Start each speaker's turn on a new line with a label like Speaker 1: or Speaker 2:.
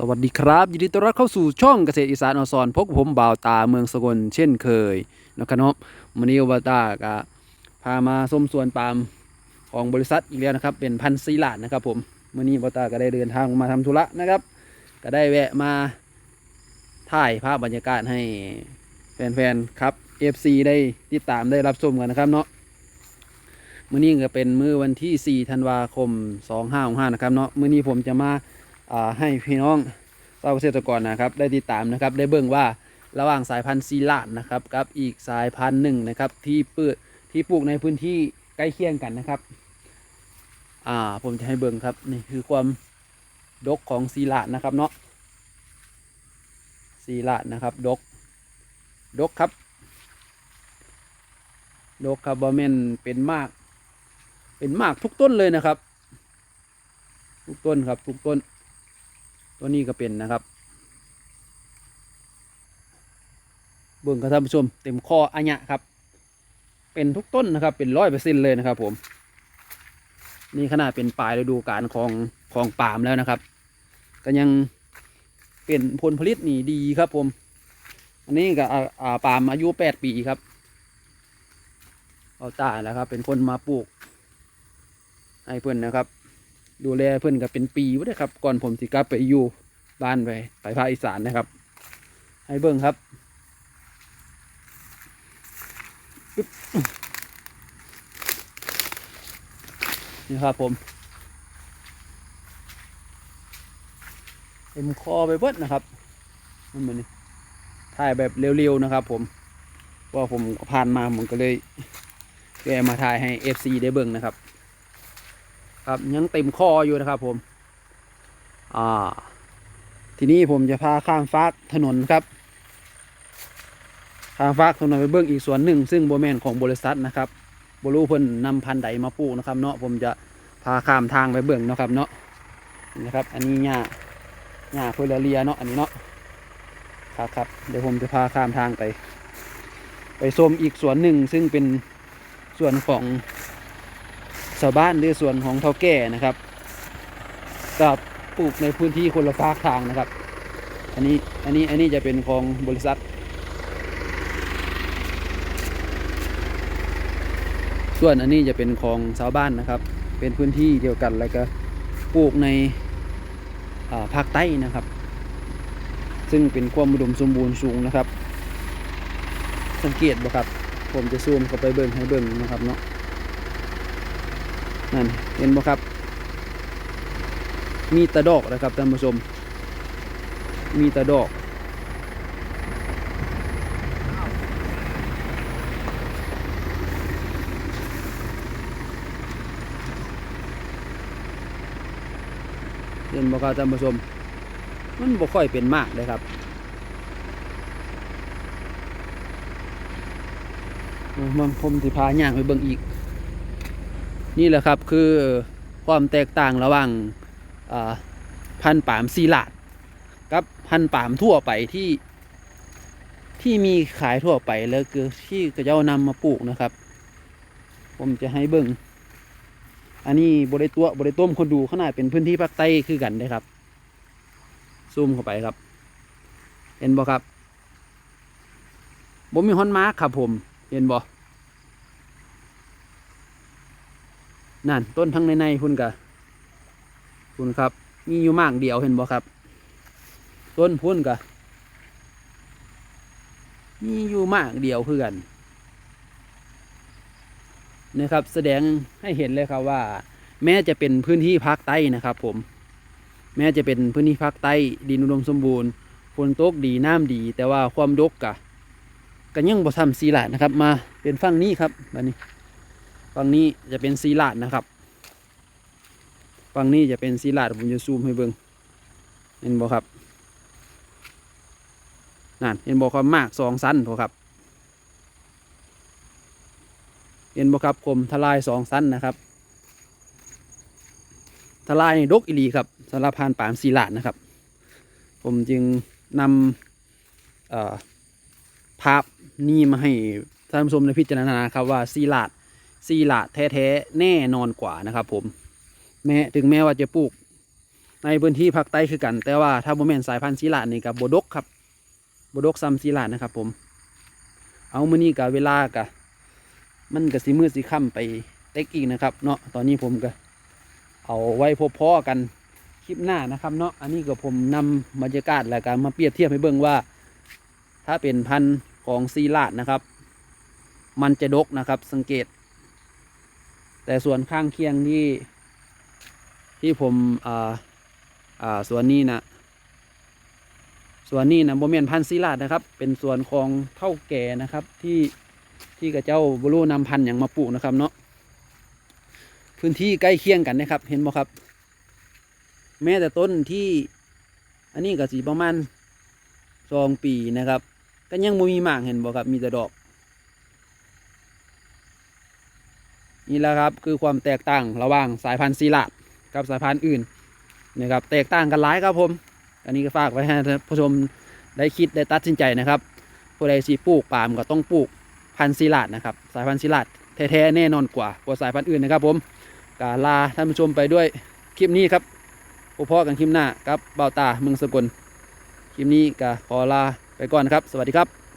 Speaker 1: สวัสดีครับ ยินดีต้อนรับเข้าสู่ช่องเกษตรอีสานออนซอนพบกับผมบ่าวตาเมืองสกลเช่นเคยนะครับเนาะวันนี้บ่าวตาก็พามาส้มสวนปาล์มของบริษัทอีกแล้วนะครับ เป็นพันธุ์ซีลาดนะครับ ผมวันนี้บ่าวตาก็ได้เดินทางมาทำธุระนะครับ ก็ได้แวะมาถ่ายภาพบรรยากาศให้แฟนๆครับ FC ได้ติดตามได้รับชมกันนะครับเนาะมื้อนี้ก็เป็นมื้อวันที่4ธันวาคม2565นะครับเนาะมื้อนี้ผมจะมา ให้พี่น้องชาวเกษตรกรนะครับ ได้ติดตามนะครับ ได้เบิ่งว่าระหว่างสายพันธุ์ซีลาดนะครับกับอีกสายพันธุ์หนึ่งนะครับที่ปิดที่ปลูกในพื้นที่ใกล้เคียงกันนะครับ อ่าผมจะให้เบิ่งครับนี่คือความดกของซีลาดนะครับเนาะซีลาดนะครับดกดกครับดกครับบอเมนเป็นมาก เป็นมากทุกต้นเลยนะครับ ทุกต้นครับทุกต้น ตัวนี้ก็เป็นนะครับ เบิ่งครับท่านผู้ชม เต็มข้ออัญญะครับ เป็นทุกต้นนะครับ เป็นร้อยเปอร์เซ็นเลยนะครับ ผม นี่ขนาดเป็นปลายฤดูกาลของของปาล์มแล้วนะครับ ก็ยังเป็นผลผลิตนี่ดีครับผม อันนี้ก็อ่าปาล์มอายุแปดปีครับเอาตาแล้วครับ เป็นคนมาปลูกให้เพื่อนนะครับ ดูแลเพื่อนก็เป็นปีวะนะครับ ก่อนผมสิกลับไปอยู่บ้านไปไปภาคอีสานนะครับ ให้เบิ่งครับนี่ครับผมเต็มคอไปเบิดนะครับมันเหมือนนี่ถ่ายแบบเร็วๆนะครับ ผมว่าผมผ่านมาผมก็เลยแกมาถ่ายให้ FC ได้เบิ่งนะครับ ครับยังเต็มคออยู่นะครับผม อ่า ทีนี้ผมจะพาข้ามฟากถนนครับ ข้ามฟากถนนไปเบื้องอีกส่วนหนึ่ง ซึ่งโบแมนของบริษัทนะครับบรูเพิ่นนำพันธุ์ใดมาปลูกนะครับ เนาะผมจะพาข้ามทางไปเบื้องนะครับ เนาะนะครับ อันนี้หญ้าหญ้าพลเรียเนาะอันนี้เนาะครับครับเดี๋ยวผมจะพาข้ามทางไป ไปชมอีกส่วนหนึ่งซึ่งเป็นส่วนของ ชาวบ้านหรือส่วนของเท่าแก่นะครับก็ปลูกในพื้นที่คนละภาคทางนะครับ อันนี้อันนี้อันนี้จะเป็นของบริษัท ส่วนอันนี้จะเป็นของชาวบ้านนะครับ เป็นพื้นที่เดียวกันแล้วก็ปลูกในาภาคใต้นะครับ ซึ่งเป็นความอุดมสมบูรณ์สูงนะครับ สังเกตบ่ครับ ผมจะซูมเข้าไปเบิ่งให้เบิ่งนะครับเนาะ นั่นเห็นบ่ครับ มีตะดอกนะครับท่านผู้ชม มีตะดอกเห็นบ่ครับท่านผู้ชม มันบ่ค่อยเป็นมากเลยครับมันผมสิพาย่างไปเบิ่งอีก นี่แหละครับคือความแตกต่างระหว่างพันธุ์ปาล์มซีลาดกับพันธุ์ปาล์มทั่วไปที่ที่มีขายทั่วไปแล้วคือที่กระเจ้านำมาปลูกนะครับ ผมจะให้เบิ่งอันนี้บริตัวบริต้มคนดูขนาดเป็นพื้นที่ภาคใต้คือกันนะครับ ซูมเข้าไปครับ เห็นบ่ครับผมมีฮอนมาร์คครับผม เห็นบ่ นั่นต้นทั้งในในพุ่นกะพุ่นครับ มีอยู่มากเดียวเห็นบ่ครับ ต้นพุ่นกะมีอยู่มากเดียวเพื่อนนะครับ แสดงให้เห็นเลยครับว่า แม้จะเป็นพื้นที่ภาคใต้นะครับ ผม แม้จะเป็นพื้นที่ภาคใต้ดินอุดมสมบูรณ์ฝนตกดีน้ำดี แต่ว่าความดกกะก็ยังบ่ทำซีหลาดนะครับ มาเป็นฝั่งนี้ครับบัดนี้ ฝั่งนี้จะเป็นซีลาดนะครับฝั่งนี้จะเป็นซีลาดผมจะซูมให้เบิ่งเห็นบ่ครับนั่นเห็นบ่ความมากสองสั้นพอครับเห็นบ่ครับผมทลายสองสั้นนะครับ ทลายนี่ดกอีหลีครับสำหรับพานปามซีลาดนะครับ ผมจึงนำภาพนี้มาให้ท่านผู้ชมในพิจารณาครับว่าซีลาด ซีลาดแท้ๆแน่นอนกว่านะครับ ผม แม้ถึงแม้ว่าจะปลูก ในพื้นที่ภาคใต้คือกัน แต่ว่าถ้าโมเมนสายพันธุ์ซีลาดนี่กับบดกครับบดกซัมซีลาดนะครับ ผม เอามือนี้กับเวลากะมันกับสีมือสีค่ำไปเต็กอีกนะครับ เนาะตอนนี้ผมก็เอาไว้พบพ่อกันคลิปหน้านะครับ เนาะอันนี้ก็ผมนำบรรยากาศและการมาเปรียบเทียบให้เบิ่งว่า ถ้าเป็นพันธุ์ของซีลาดนะครับ มันจะดกนะครับ สังเกต แต่ส่วนข้างเคียงที่ที่ผมอ่าอ่าส่วนนี้นะส่วนนี้นะโมเมนพันธุ์ซีลาดนะครับ เป็นส่วนของเท่าแก่นะครับที่ที่กับเจ้าบรูนำพันธุ์อย่างมาปลูกนะครับเนาะพื้นที่ใกล้เคียงกันนะครับ เห็นบ่ครับ แม้แต่ต้นที่อันนี้ก็สีประมาณสองปีนะครับ ก็ยังบ่มีหมากเห็นบ่ครับ มีแต่ดอก นี่แหละครับคือความแตกต่างระหว่างสายพันธุ์ซีลาดกับสายพันธุ์อื่นนะครับแตกต่างกันหลายครับผม อันนี้ก็ฝากไว้ให้ท่านผู้ชมได้คิดได้ตัดสินใจนะครับผู้ใดสีปลูกปาล์มก็ต้องปลูกพันธุ์ซีลาดนะครับสายพันธุ์ซีลาดแท้ๆแน่นอนกว่ากว่าสายพันธุ์อื่นนะครับผมกาลาท่านผู้ชมไปด้วยคลิปนี้ครับพบพอกันคลิปหน้ากับเบาตาเมืองสกลคลิปนี้ก็ขอลาไปก่อนครับ สวัสดีครับ